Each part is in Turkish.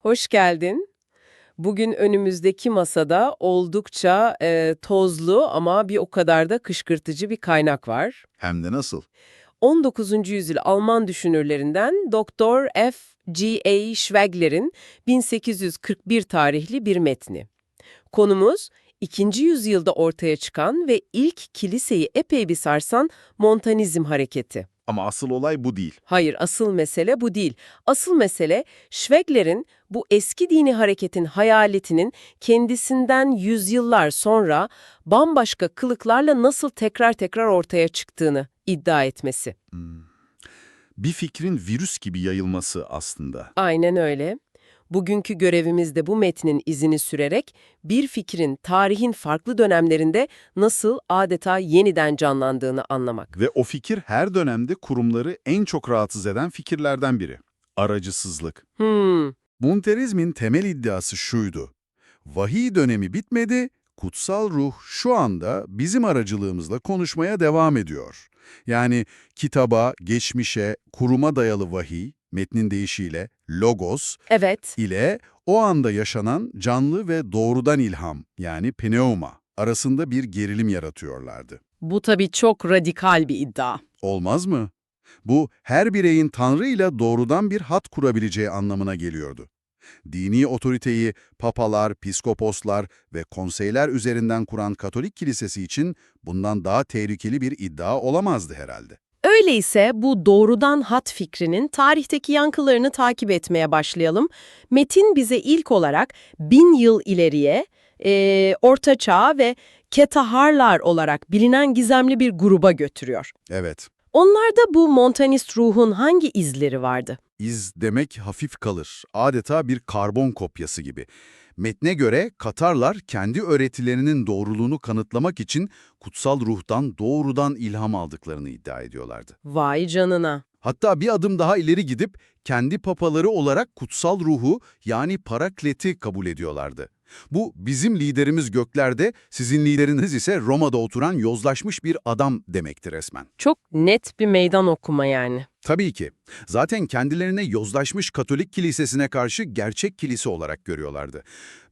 Hoş geldin. Bugün önümüzdeki masada oldukça e, tozlu ama bir o kadar da kışkırtıcı bir kaynak var. Hem de nasıl? 19. yüzyıl Alman düşünürlerinden Dr. F. G. A. Schwegler'in 1841 tarihli bir metni. Konumuz 2. yüzyılda ortaya çıkan ve ilk kiliseyi epey bir sarsan Montanizm hareketi. Ama asıl olay bu değil. Hayır, asıl mesele bu değil. Asıl mesele Schwegler'in bu eski dini hareketin hayaletinin kendisinden yüzyıllar sonra bambaşka kılıklarla nasıl tekrar tekrar ortaya çıktığını iddia etmesi. Bir fikrin virüs gibi yayılması aslında. Aynen öyle. Bugünkü görevimiz de bu metnin izini sürerek bir fikrin tarihin farklı dönemlerinde nasıl adeta yeniden canlandığını anlamak. Ve o fikir her dönemde kurumları en çok rahatsız eden fikirlerden biri. Aracısızlık. Hmm, Monterizmin temel iddiası şuydu. Vahiy dönemi bitmedi, kutsal ruh şu anda bizim aracılığımızla konuşmaya devam ediyor. Yani kitaba, geçmişe, kuruma dayalı vahiy, metnin deyişiyle logos evet. ile o anda yaşanan canlı ve doğrudan ilham yani pneuma arasında bir gerilim yaratıyorlardı. Bu tabii çok radikal bir iddia. Olmaz mı? Bu her bireyin Tanrı ile doğrudan bir hat kurabileceği anlamına geliyordu. Dini otoriteyi papalar, piskoposlar ve konseyler üzerinden kuran Katolik kilisesi için bundan daha tehlikeli bir iddia olamazdı herhalde. Öyleyse bu doğrudan hat fikrinin tarihteki yankılarını takip etmeye başlayalım. Metin bize ilk olarak bin yıl ileriye, e, Orta Çağ ve Ketaharlar olarak bilinen gizemli bir gruba götürüyor. Evet, Onlarda bu Montanist ruhun hangi izleri vardı? iz demek hafif kalır, adeta bir karbon kopyası gibi. Metne göre Katarlar kendi öğretilerinin doğruluğunu kanıtlamak için kutsal ruhtan doğrudan ilham aldıklarını iddia ediyorlardı. Vay canına. Hatta bir adım daha ileri gidip kendi papaları olarak kutsal ruhu yani parakleti kabul ediyorlardı. Bu bizim liderimiz göklerde, sizin lideriniz ise Roma'da oturan yozlaşmış bir adam demektir resmen. Çok net bir meydan okuma yani. Tabii ki. Zaten kendilerine yozlaşmış Katolik kilisesine karşı gerçek kilise olarak görüyorlardı.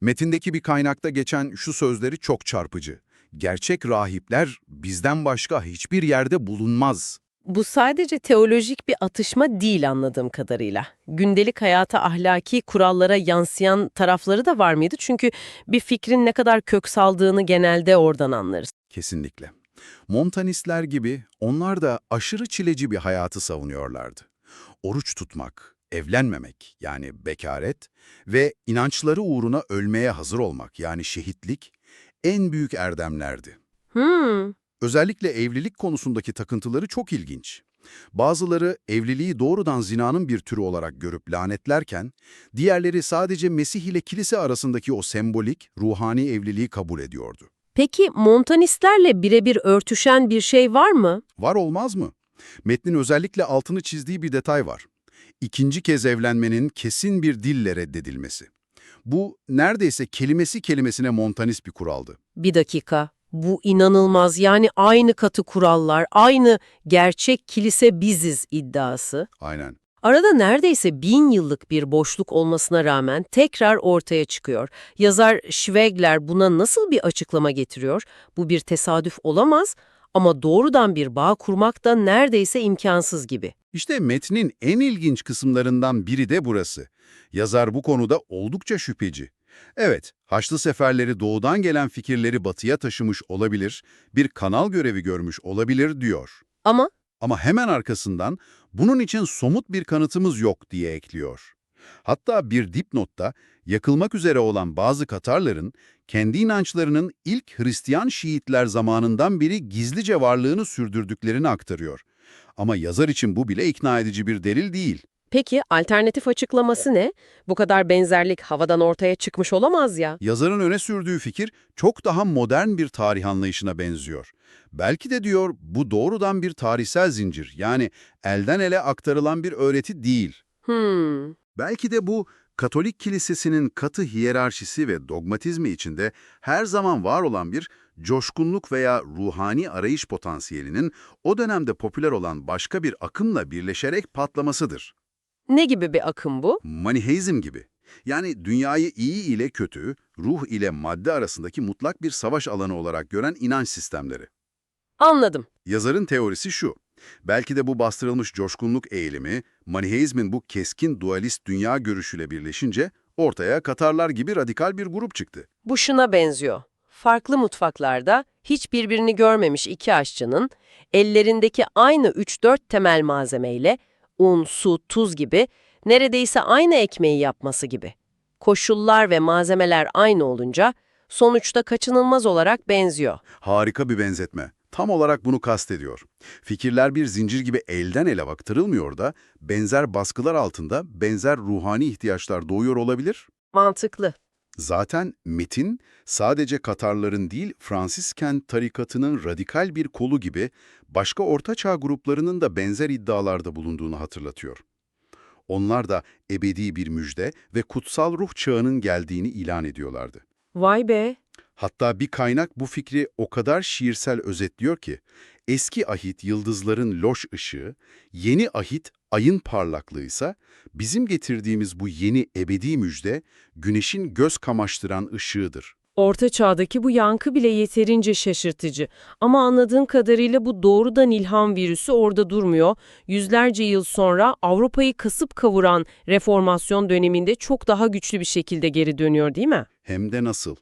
Metindeki bir kaynakta geçen şu sözleri çok çarpıcı. Gerçek rahipler bizden başka hiçbir yerde bulunmaz. Bu sadece teolojik bir atışma değil anladığım kadarıyla. Gündelik hayata ahlaki kurallara yansıyan tarafları da var mıydı? Çünkü bir fikrin ne kadar kök saldığını genelde oradan anlarız. Kesinlikle. Montanistler gibi onlar da aşırı çileci bir hayatı savunuyorlardı. Oruç tutmak, evlenmemek yani bekaret ve inançları uğruna ölmeye hazır olmak yani şehitlik en büyük erdemlerdi. Hmm, Özellikle evlilik konusundaki takıntıları çok ilginç. Bazıları evliliği doğrudan zinanın bir türü olarak görüp lanetlerken, diğerleri sadece Mesih ile kilise arasındaki o sembolik, ruhani evliliği kabul ediyordu. Peki Montanistlerle birebir örtüşen bir şey var mı? Var olmaz mı? Metnin özellikle altını çizdiği bir detay var. İkinci kez evlenmenin kesin bir dille reddedilmesi. Bu neredeyse kelimesi kelimesine montanist bir kuraldı. Bir dakika. Bu inanılmaz yani aynı katı kurallar, aynı gerçek kilise biziz iddiası. Aynen. Arada neredeyse bin yıllık bir boşluk olmasına rağmen tekrar ortaya çıkıyor. Yazar Schwegler buna nasıl bir açıklama getiriyor? Bu bir tesadüf olamaz ama doğrudan bir bağ kurmak da neredeyse imkansız gibi. İşte metnin en ilginç kısımlarından biri de burası. Yazar bu konuda oldukça şüpheci. Evet, Haçlı seferleri doğudan gelen fikirleri batıya taşımış olabilir, bir kanal görevi görmüş olabilir diyor. Ama Ama hemen arkasından bunun için somut bir kanıtımız yok diye ekliyor. Hatta bir dipnotta yakılmak üzere olan bazı Katarların kendi inançlarının ilk Hristiyan Şiitler zamanından beri gizlice varlığını sürdürdüklerini aktarıyor. Ama yazar için bu bile ikna edici bir delil değil. Peki alternatif açıklaması ne? Bu kadar benzerlik havadan ortaya çıkmış olamaz ya. Yazarın öne sürdüğü fikir çok daha modern bir tarih anlayışına benziyor. Belki de diyor bu doğrudan bir tarihsel zincir yani elden ele aktarılan bir öğreti değil. Hmm. Belki de bu Katolik kilisesinin katı hiyerarşisi ve dogmatizmi içinde her zaman var olan bir coşkunluk veya ruhani arayış potansiyelinin o dönemde popüler olan başka bir akımla birleşerek patlamasıdır. Ne gibi bir akım bu? Maniheizm gibi. Yani dünyayı iyi ile kötü, ruh ile madde arasındaki mutlak bir savaş alanı olarak gören inanç sistemleri. Anladım. Yazarın teorisi şu. Belki de bu bastırılmış coşkunluk eğilimi, Maniheizmin bu keskin dualist dünya görüşüyle birleşince ortaya Katarlar gibi radikal bir grup çıktı. Bu şuna benziyor. Farklı mutfaklarda hiç birbirini görmemiş iki aşçının ellerindeki aynı 3-4 temel malzemeyle un, su, tuz gibi neredeyse aynı ekmeği yapması gibi. Koşullar ve malzemeler aynı olunca sonuçta kaçınılmaz olarak benziyor. Harika bir benzetme. Tam olarak bunu kastediyor. Fikirler bir zincir gibi elden ele baktırılmıyor da benzer baskılar altında benzer ruhani ihtiyaçlar doğuyor olabilir. Mantıklı. Zaten metin sadece Katarların değil Fransisken tarikatının radikal bir kolu gibi başka ortaçağ gruplarının da benzer iddialarda bulunduğunu hatırlatıyor. Onlar da ebedi bir müjde ve kutsal ruh çağının geldiğini ilan ediyorlardı. Vay be. Hatta bir kaynak bu fikri o kadar şiirsel özetliyor ki, eski ahit yıldızların loş ışığı, yeni ahit ayın parlaklığıysa, bizim getirdiğimiz bu yeni ebedi müjde, güneşin göz kamaştıran ışığıdır. Orta çağdaki bu yankı bile yeterince şaşırtıcı. Ama anladığım kadarıyla bu doğrudan ilham virüsü orada durmuyor. Yüzlerce yıl sonra Avrupa'yı kasıp kavuran reformasyon döneminde çok daha güçlü bir şekilde geri dönüyor değil mi? Hem de nasıl?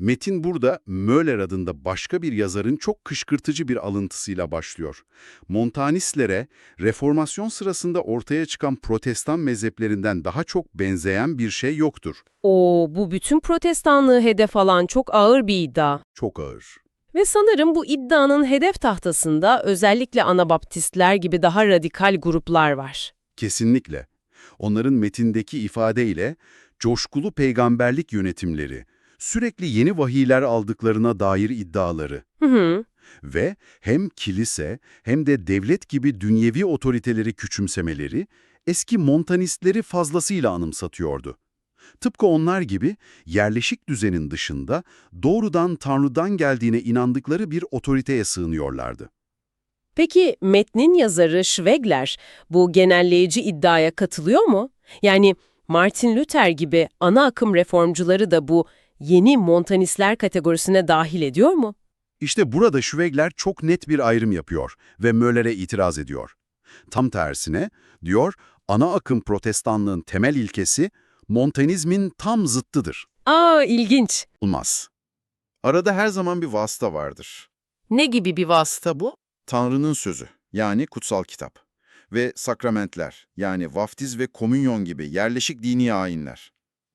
Metin burada Möller adında başka bir yazarın çok kışkırtıcı bir alıntısıyla başlıyor. Montanistlere, reformasyon sırasında ortaya çıkan protestan mezheplerinden daha çok benzeyen bir şey yoktur. O bu bütün protestanlığı hedef alan çok ağır bir iddia. Çok ağır. Ve sanırım bu iddianın hedef tahtasında özellikle Anabaptistler gibi daha radikal gruplar var. Kesinlikle. Onların metindeki ifadeyle coşkulu peygamberlik yönetimleri, sürekli yeni vahiyler aldıklarına dair iddiaları Hı hı. ve hem kilise hem de devlet gibi dünyevi otoriteleri küçümsemeleri eski montanistleri fazlasıyla anımsatıyordu. Tıpkı onlar gibi yerleşik düzenin dışında doğrudan Tanrı'dan geldiğine inandıkları bir otoriteye sığınıyorlardı. Peki metnin yazarı Schwegler bu genelleyici iddiaya katılıyor mu? Yani Martin Luther gibi ana akım reformcuları da bu yeni montanistler kategorisine dahil ediyor mu? İşte burada Schwegler çok net bir ayrım yapıyor ve Möller'e itiraz ediyor. Tam tersine, diyor, ana akım protestanlığın temel ilkesi Montanizmin tam zıttıdır. Aa ilginç. Olmaz. Arada her zaman bir vasıta vardır. Ne gibi bir vasıta bu? Tanrı'nın sözü, yani kutsal kitap. Ve sakramentler, yani vaftiz ve komünyon gibi yerleşik dini ayinler.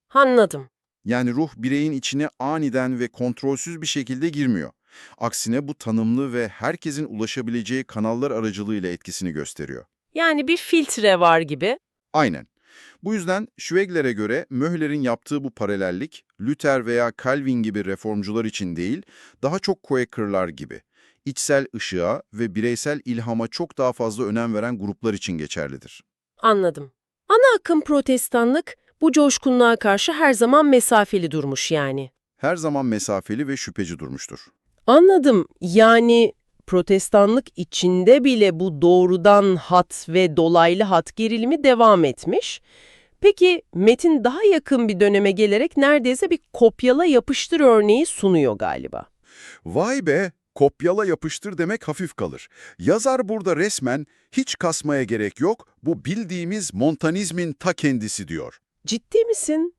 Anladım. Yani ruh bireyin içine aniden ve kontrolsüz bir şekilde girmiyor. Aksine bu tanımlı ve herkesin ulaşabileceği kanallar aracılığıyla etkisini gösteriyor. Yani bir filtre var gibi. Aynen. Bu yüzden Schwegler'e göre Möhler'in yaptığı bu paralellik, Luther veya Calvin gibi reformcular için değil, daha çok Quaker'lar gibi, içsel ışığa ve bireysel ilhama çok daha fazla önem veren gruplar için geçerlidir. Anladım. Ana akım protestanlık bu coşkunluğa karşı her zaman mesafeli durmuş yani. Her zaman mesafeli ve şüpheci durmuştur. Anladım. Yani protestanlık içinde bile bu doğrudan hat ve dolaylı hat gerilimi devam etmiş. Peki metin daha yakın bir döneme gelerek neredeyse bir kopyala yapıştır örneği sunuyor galiba. Vay be, kopyala yapıştır demek hafif kalır. Yazar burada resmen hiç kasmaya gerek yok, bu bildiğimiz montanizmin ta kendisi diyor. Ciddi misin?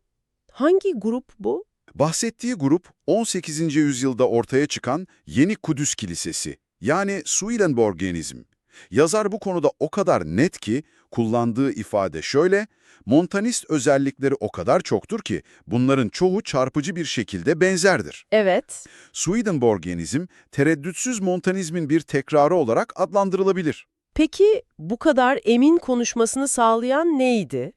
Hangi grup bu? Bahsettiği grup 18. yüzyılda ortaya çıkan Yeni Kudüs Kilisesi, yani Swedenborgianizm. Yazar bu konuda o kadar net ki kullandığı ifade şöyle, montanist özellikleri o kadar çoktur ki bunların çoğu çarpıcı bir şekilde benzerdir. Evet. Swedenborgianizm, tereddütsüz montanizmin bir tekrarı olarak adlandırılabilir. Peki bu kadar emin konuşmasını sağlayan neydi?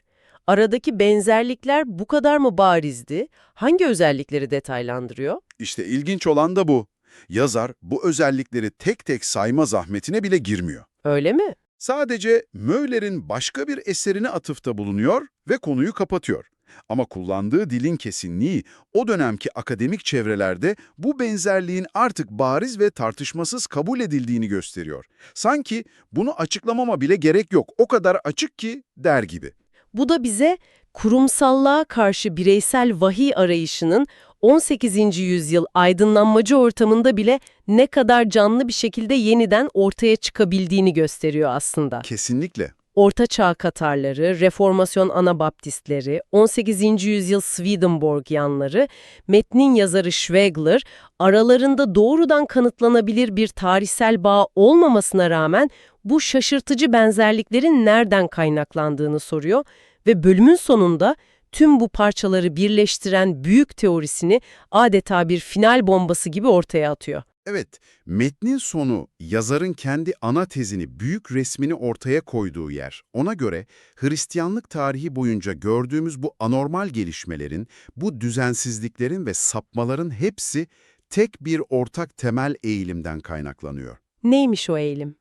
Aradaki benzerlikler bu kadar mı barizdi? Hangi özellikleri detaylandırıyor? İşte ilginç olan da bu. Yazar bu özellikleri tek tek sayma zahmetine bile girmiyor. Öyle mi? Sadece Möller'in başka bir eserine atıfta bulunuyor ve konuyu kapatıyor. Ama kullandığı dilin kesinliği o dönemki akademik çevrelerde bu benzerliğin artık bariz ve tartışmasız kabul edildiğini gösteriyor. Sanki bunu açıklamama bile gerek yok, o kadar açık ki der gibi. Bu da bize kurumsallığa karşı bireysel vahiy arayışının 18. yüzyıl aydınlanmacı ortamında bile ne kadar canlı bir şekilde yeniden ortaya çıkabildiğini gösteriyor aslında. Kesinlikle. Orta Çağ Katarları, Reformasyon Anabaptistleri, 18. yüzyıl Swedenborgianları, metnin yazarı Schwegler, aralarında doğrudan kanıtlanabilir bir tarihsel bağ olmamasına rağmen bu şaşırtıcı benzerliklerin nereden kaynaklandığını soruyor ve bölümün sonunda tüm bu parçaları birleştiren büyük teorisini adeta bir final bombası gibi ortaya atıyor. Evet, metnin sonu yazarın kendi ana tezini, büyük resmini ortaya koyduğu yer. Ona göre Hristiyanlık tarihi boyunca gördüğümüz bu anormal gelişmelerin, bu düzensizliklerin ve sapmaların hepsi tek bir ortak temel eğilimden kaynaklanıyor. Neymiş o eğilim?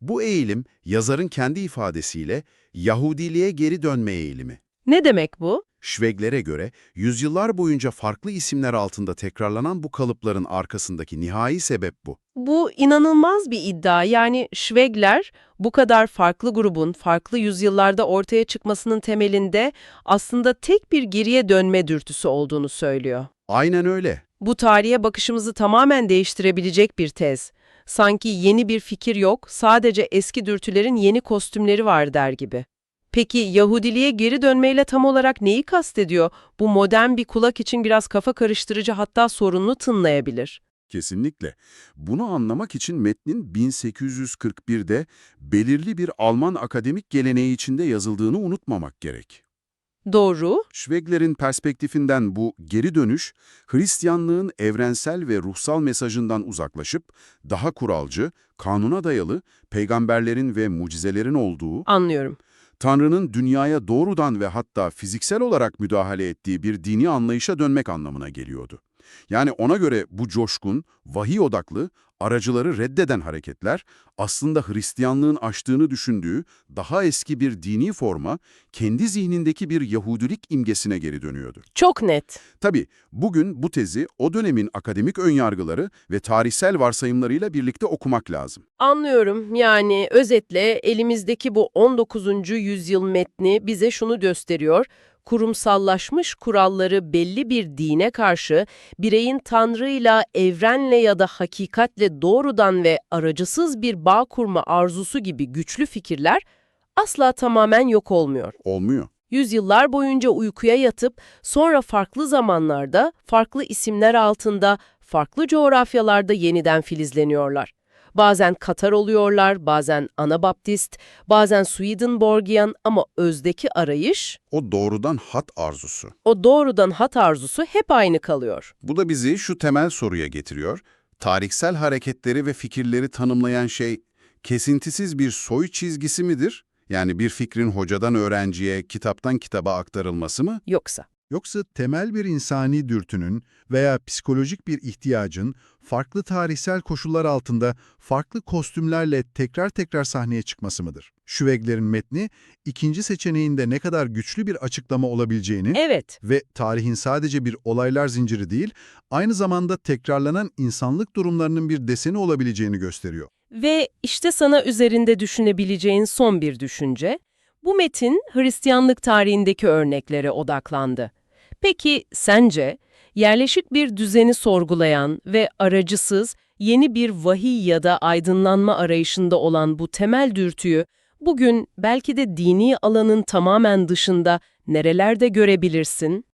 Bu eğilim, yazarın kendi ifadesiyle Yahudiliğe geri dönme eğilimi. Ne demek bu? Schwegler'e göre yüzyıllar boyunca farklı isimler altında tekrarlanan bu kalıpların arkasındaki nihai sebep bu. Bu inanılmaz bir iddia. Yani Schwegler bu kadar farklı grubun farklı yüzyıllarda ortaya çıkmasının temelinde aslında tek bir geriye dönme dürtüsü olduğunu söylüyor. Aynen öyle. Bu tarihe bakışımızı tamamen değiştirebilecek bir tez. Sanki yeni bir fikir yok, sadece eski dürtülerin yeni kostümleri var der gibi. Peki Yahudiliğe geri dönmeyle tam olarak neyi kastediyor? Bu modern bir kulak için biraz kafa karıştırıcı hatta sorunlu tınlayabilir. Kesinlikle. Bunu anlamak için metnin 1841'de belirli bir Alman akademik geleneği içinde yazıldığını unutmamak gerek. Doğru. Schwegler'in perspektifinden bu geri dönüş, Hristiyanlığın evrensel ve ruhsal mesajından uzaklaşıp, daha kuralcı, kanuna dayalı, peygamberlerin ve mucizelerin olduğu, Anlıyorum. Tanrı'nın dünyaya doğrudan ve hatta fiziksel olarak müdahale ettiği bir dini anlayışa dönmek anlamına geliyordu. Yani ona göre bu coşkun, vahiy odaklı, aracıları reddeden hareketler aslında Hristiyanlığın aştığını düşündüğü daha eski bir dini forma, kendi zihnindeki bir Yahudilik imgesine geri dönüyordu. Çok net. Tabii bugün bu tezi o dönemin akademik önyargıları ve tarihsel varsayımlarıyla birlikte okumak lazım. Anlıyorum. Yani özetle elimizdeki bu 19. yüzyıl metni bize şunu gösteriyor. Kurumsallaşmış kuralları belli bir dine karşı bireyin Tanrı'yla, evrenle ya da hakikatle doğrudan ve aracısız bir bağ kurma arzusu gibi güçlü fikirler asla tamamen yok olmuyor. Olmuyor. Yüzyıllar boyunca uykuya yatıp sonra farklı zamanlarda, farklı isimler altında, farklı coğrafyalarda yeniden filizleniyorlar. Bazen Katar oluyorlar, bazen Anabaptist, bazen Swedenborgian ama özdeki arayış, O doğrudan hat arzusu. o doğrudan hat arzusu hep aynı kalıyor. Bu da bizi şu temel soruya getiriyor. Tarihsel hareketleri ve fikirleri tanımlayan şey kesintisiz bir soy çizgisi midir? Yani bir fikrin hocadan öğrenciye, kitaptan kitaba aktarılması mı? Yoksa. Yoksa temel bir insani dürtünün veya psikolojik bir ihtiyacın farklı tarihsel koşullar altında farklı kostümlerle tekrar tekrar sahneye çıkması mıdır? Schwegler'in metni ikinci seçeneğinde ne kadar güçlü bir açıklama olabileceğini Evet, ve tarihin sadece bir olaylar zinciri değil, aynı zamanda tekrarlanan insanlık durumlarının bir deseni olabileceğini gösteriyor. Ve işte sana üzerinde düşünebileceğin son bir düşünce. Bu metin Hristiyanlık tarihindeki örneklere odaklandı. Peki sence yerleşik bir düzeni sorgulayan ve aracısız yeni bir vahiy ya da aydınlanma arayışında olan bu temel dürtüyü bugün belki de dini alanın tamamen dışında nerelerde görebilirsin?